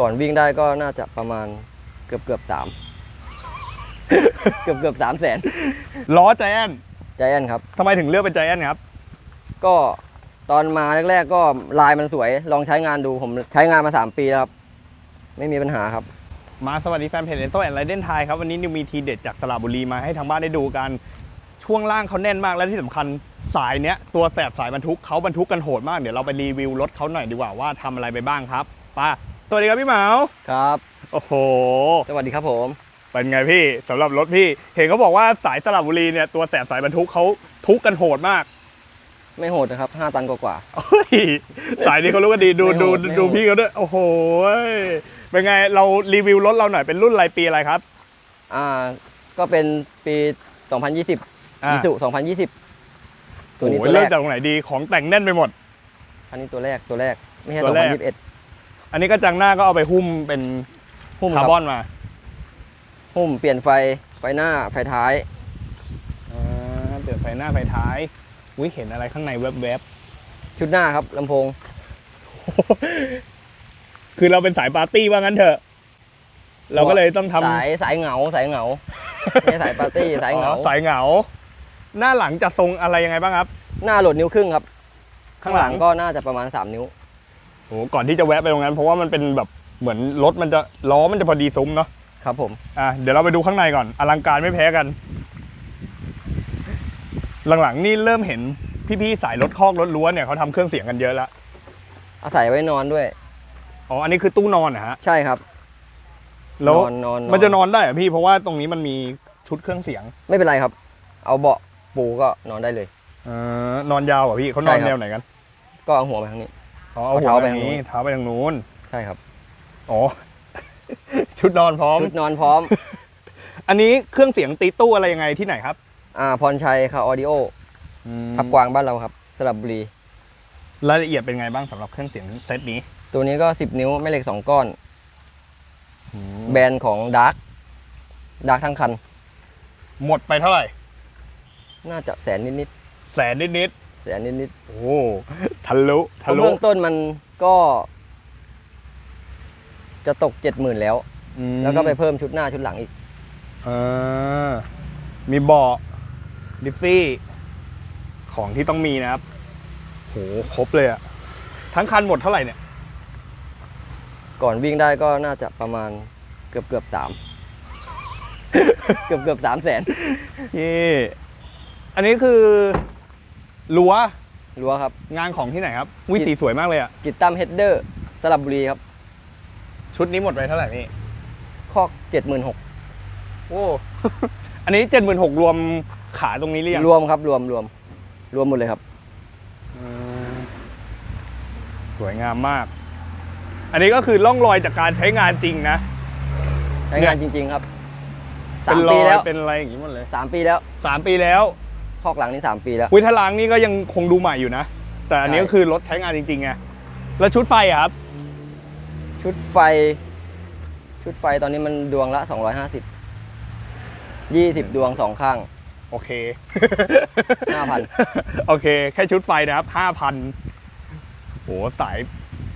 ก่อนวิ่งได้ก็น่าจะประมาณเกือบเกือบสาม เกือบเกือบสามแสนล้อใจแอนใจแอนครับ ทำไมถึงเลือกเป็นใจแอนครับ ก็ตอนมาแรก ๆ ก็ลายมันสวย ลองใช้งานดูผมใช้งานมา 3 ปีแล้วครับ ไม่มีปัญหาครับ มาสวัสดีแฟนเพจเอนโซแอนไรเดนไทยครับ วันนี้นิวมีทีเด็ดจากสระบุรีมาให้ทางบ้านได้ดูกัน ช่วงล่างเขาแน่นมากและที่สำคัญสายเนี้ย ตัวแสบสายบรรทุกเขาบรรทุกกันโหดมาก เดี๋ยวเราไปรีวิวรถเขาหน่อยดีกว่าว่าทำอะไรไปบ้างครับไป้า สวัสดีครับพี่เหมาครับ โอ้โห สวัสดีครับผม เป็นไงพี่สำหรับรถพี่ เห็นเขาบอกว่าสายสระบุรีเนี่ยตัวแสบสายบรรทุกเขาทุกกันโหดมากไม่โหดนะครับ5ตันกว่า เฮ้ยสายนี้เขารู้กันดีดูไม่โหดูดไม่โหด ดูพี่เขาด้วยโอ้โหเป็นไงเรารีวิวรถเราหน่อยเป็นรุ่นอะไรปีอะไรครับๆอ่า ก็เป็นปี 2020อ่ามิสุ2020 ตัวนี้โอ้โหตัวแรเริ่มกจากตรงไหนดีของแต่งแน่นไปหมด อันนี้ตัวแรกตัวแรก ไม่ใช่ ตัวแรก 2021 อันนี้ก็จังหน้าก็เอาไปหุ้มเป็นหุ้มคาคร์บอรับนมาหุ้มเปลี่ยนไฟไฟหน้าไฟท้ายอ่าเปลี่ยนไฟหน้าไฟท้ายอุ้ยเห็นอะไรข้างในแวบชุดหน้าครับลำโพงๆคือเราเป็นสายปาร์ตี้ว่างั้นเถอะ เราก็เลยต้องทำสายสายเหงาสายเหงาไม่ใช่สายปาร์ตี้สายเหงาอ๋อสายเหงา หน้าหลังจะทรงอะไรยังไงบ้างครับ หน้าโหลดนิ้วครึ่งครับ ข้าข้างงหหลัลังงก็น่าจะประมาณ 3 นิ้ว โอ้โหก่อนที่จะแวะไปตรงนั้น เพราะว่ามันเป็นแบบเหมือนรถมันจะล้อมันจะพอดีซุ้มเนาะครับผมอะเดี๋ยวเราไปดูข้างในก่อน อลังการไม่แพ้กัน หลังๆนี่เริ่มเห็นพี่ๆสายรถคอกรถล้วนเนี่ยเขาทำเครื่องเสียงกันเยอะแล้วอาศัยไว้นอนด้วยอ๋ออันนี้คือตู้นอนนะฮะใช่ครับ แล้วนอนนอนมันจะนอนได้เหรอพี่เพราะว่าตรงนี้มันมีชุดเครื่องเสียง ไม่เป็นไรครับ เอาเบาะปูก็นอนได้เลย เออนอนยาวเหรอะพี่เขานอนใช่ครับ แนวไหนกัน ก็เอาหัวไปทางนี้ อ๋อเอาหัวเอาไปเท้าไปทางนี้ทางนู้นเท้าไปทางนู้นใช่ครับอ๋อ ชุดนอนพร้อม ชุดนอนพร้อม อันนี้เครื่องเสียงตีตู้อะไรยังไงที่ไหนครับ อ่าพรชัยค่ะออดิโอทับกวางบ้านเราครับสระบุรีรายละเอียดเป็นไงบ้างสำหรับเครื่องเสียงเซตนี้ ตัวนี้ก็ 10 นิ้วแม่เหล็ก 2 ก้อน แบรนด์ของดาร์กดาร์กทั้งคัน หมดไปเท่าไหร่ น่าจะแสนนิดแสนนิดๆแสนนิดๆโอ้ทะลุๆทะลุเบื้องต้นมันก็ จะตก70,000แล้วอืมแล้วก็ไปเพิ่มชุดหน้าชุดหลังอีกอ่ามีเบาะดิฟฟี่ ของที่ต้องมีนะครับโหครบเลยอะทั้งคันหมดเท่าไหร่เนี่ย ก่อนวิ่งได้ก็น่าจะประมาณเกือบเกือบสามเกือบเกือบสามแสนนี่อันนี้คือ รั้วรั้วครับ งานของที่ไหนครับวิที่สีสวยมากเลยอะกิตตัมเฮดเดอร์สระบุรีครับ ชุดนี้หมดไปเท่าไหร่พี่คอกเจ็ดหมื่นหกโอ้อันนี้เจ็ดหมื่นหกรวมขาตรงนี้หรือยังรวมครับรวมรวม รวมหมดเลยครับอืมสวยงามมาก อันนี้ก็คือร่องรอยจากการใช้งานจริงนะ ใช้งานจริง ๆ ครับเป็สานมรปีอยแล้วเป็นอะไรอย่างนี้หมดเลยสามปีแล้วสามปีแล้วค อกหลังนี่สามปีแล้ววิทลางนี่ก็ยังคงดูใหม่อยู่นะ แต่อันนี้ใช่ก็คือรถใช้งานจริงๆไงแล้วชุดไฟอะครับ ชุดไฟ ชุดไฟตอนนี้มันดวงละสองร้อยห้าสิบยี่สิบดวงสองข้าง โอเค5,000โอเค แค่ชุดไฟนะครับห้าพันโหสาย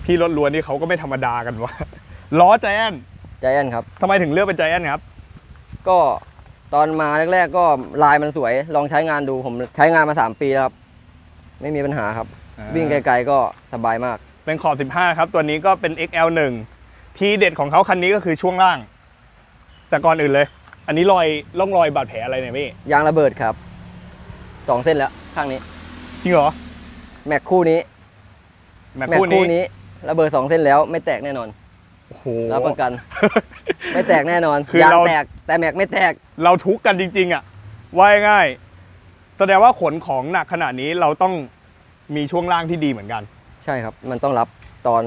พี่รถล้วนนี่เขาก็ไม่ธรรมดากันวะล้อใจแอนใจแอนครับทำไมถึงเลือกเป็นใจแอนครับ ก็ ตอนมาแรกๆก็ลายมันสวย ลองใช้งานดูผมใช้งานมาสามปีแล้วครับ ไม่มีปัญหาครับวิ่งไกลๆก็สบายมาก เป็นขอบ 15 ครับ ตัวนี้ก็เป็น XL1 ทีเด็ดของเขาคันนี้ก็คือช่วงล่าง แต่ก่อนอื่นเลย อันนี้รอยร่องรอยบาดแผลอะไรเนี่ยพี่ ยางระเบิดครับสองเส้นแล้ว ข้างนี้ จริงเหรอ แม็กคู่นี้ แม็กแม็กคู่คู่นี้ นี้ระเบิดสองเส้นแล้วไม่แตกแน่นอน โอ้โห รับประกัน ไม่แตกแน่นอนคือยางเรา แตกแต่แม็กไม่แตก เราทุกข์กันจริง ๆ อะ ว่ายง่ายแสดงว่าขนของหนักขนาดนี้เราต้องมีช่วงล่างที่ดีเหมือนกัน ใช่ครับ มันต้องรับตอน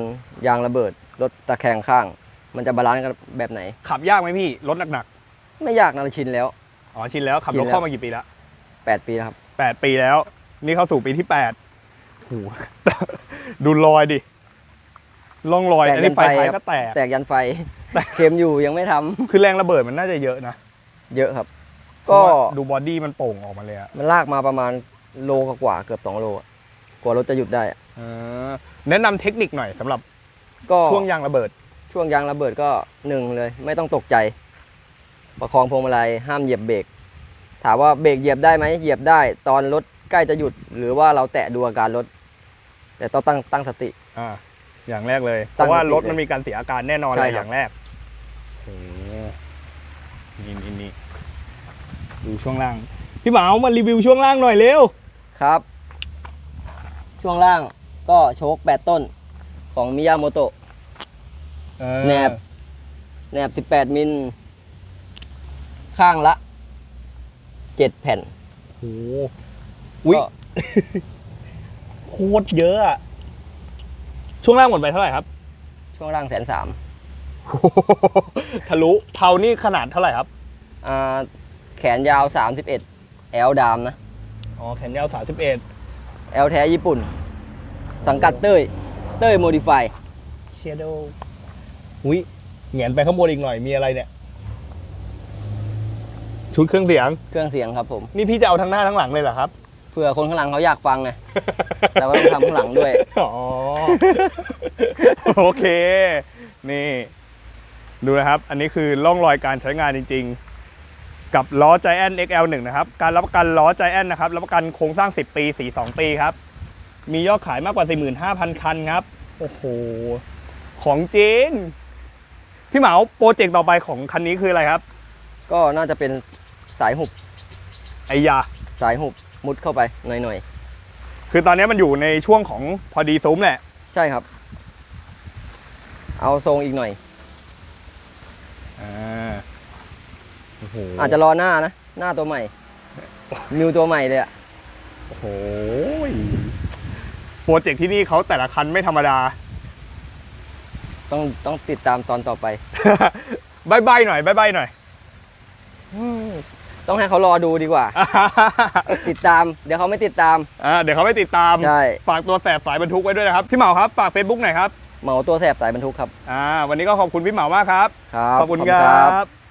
ยางระเบิดรถตะแคงข้าง มันจะบาลานซ์กันแบบไหน ขับยากไหมพี่ รถหนักไม่ยากนะเราชินแล้ว ๆ อ๋อ ชินแล้ว ขับชิรนถแล้ว เข้ามากี่ปีแล้ว8 ปีแล้วครับ แปดปีแล้ว นี่เข้าสู่ปีที่แปดโอ้โหดูรอยดิ ร่องรอยแตกอันนี้ไฟยันไฟท้ายครับก็แตก แตกยันไฟแตกเข็มอยู่ยังไม่ทำคือแรงระเบิดมันน่าจะเยอะนะ เยอะครับ ก็เพราะว่าดูบอดี้มันโป่งออกมาเลยอะมันลากมาประมาณโลกว่าๆเกือบ2โลอะกว่ารถจะหยุดได้อะเออแนะนำเทคนิคหน่อยสำหรับ ก็ช่วงยางระเบิด ช่วงยางระเบิดก็หนึ่งเลย ไม่ต้องตกใจ ประคองพวงมาลัยห้ามเหยียบเบรกถามว่าเบรกเหยียบได้ไหมเหยียบได้ตอนรถใกล้จะหยุด หรือว่าเราแตะดูอาการรถ แต่ต้องตั้งตั้งสติ อ่าอย่างแรกเลย เพตั้งราะว่าสติรถมันมีการเสียอาการแน่นอนใช่เลยครับอย่างแรกโอ้โหนี่นี่นี่ดูช่วงล่าง พี่เหมามารีวิวช่วงล่างหน่อยเร็ว ครับ ช่วงล่างก็โชคแปดต้นของมิยาโมโตะแนบแหนบ18มิล ข้างละ7แผ่นโอ้โหอุ้ยก็โคตรเยอะอะ ช่วงล่างหมดไปเท่าไหร่ครับ ช่วงล่างแสนสามทะลุเทานี่ขนาดเท่าไหร่ครับอ่าแขนยาว 31 แอลดามนะ อ๋อ แขนยาวสามสิบเอ็ดแอลแท้ญี่ปุ่น สังกัดเต้ย เต้ยโมดิฟายเชโดอุ้ยเหงียนไปข้างบนอีกหน่อยมีอะไรเนี่ย ชุดเครื่องเสียง เครื่องเสียงครับผม นี่พี่จะเอาทั้งหน้าทั้งหลังเลยเหรอครับ เผื่อคนข้างหลังเขาอยากฟังไงแต่ว่าต้องทำข้างหลังด้วย อ๋อ โอเค นี่ ดูนะครับ อันนี้คือร่องรอยการใช้งานจริง ๆ กับล้อ Giant XL1 นะครับ การรับประกันล้อ Giant นะครับ รับประกันโครงสร้าง 10 ปี 42 ปีครับ มียอดขายมากกว่า 45,000 คันครับ โอ้โห ของจริง พี่เหมาโปรเจกต์ต่อไปของคันนี้คืออะไรครับ ก็น่าจะเป็นสายหุบไอ้ยาสายหุบ มุดเข้าไปหน่อยคือตอนนี้มันอยู่ในช่วงของพอดีซุ้มแหละ ๆ ใช่ครับ เอาทรงอีกหน่อย อ่า โอ้โหอาจจะรอหน้านะ หน้าตัวใหม่ มิวตัวใหม่เลยอะโอ้โหโปรเจกต์ที่นี่เขาแต่ละคันไม่ธรรมดา ต้องต้องติดตามตอนต่อไป บายบายหน่อยบายบายหน่อย ต้องให้เขารอดูดีกว่า ติดตาม เดี๋ยวเขาไม่ติดตาม อ่าเดี๋ยวเขาไม่ติดตาม ใช่ ฝากตัวแสบสายบรรทุกไว้ด้วยนะครับ พี่เหมาครับ ฝาก Facebook หน่อยครับ เหมาตัวแสบสายบรรทุกครับ อ่า วันนี้ก็ขอบคุณพี่เหมามากครับ ครับขอบคุณขอบคคุณรครัับบ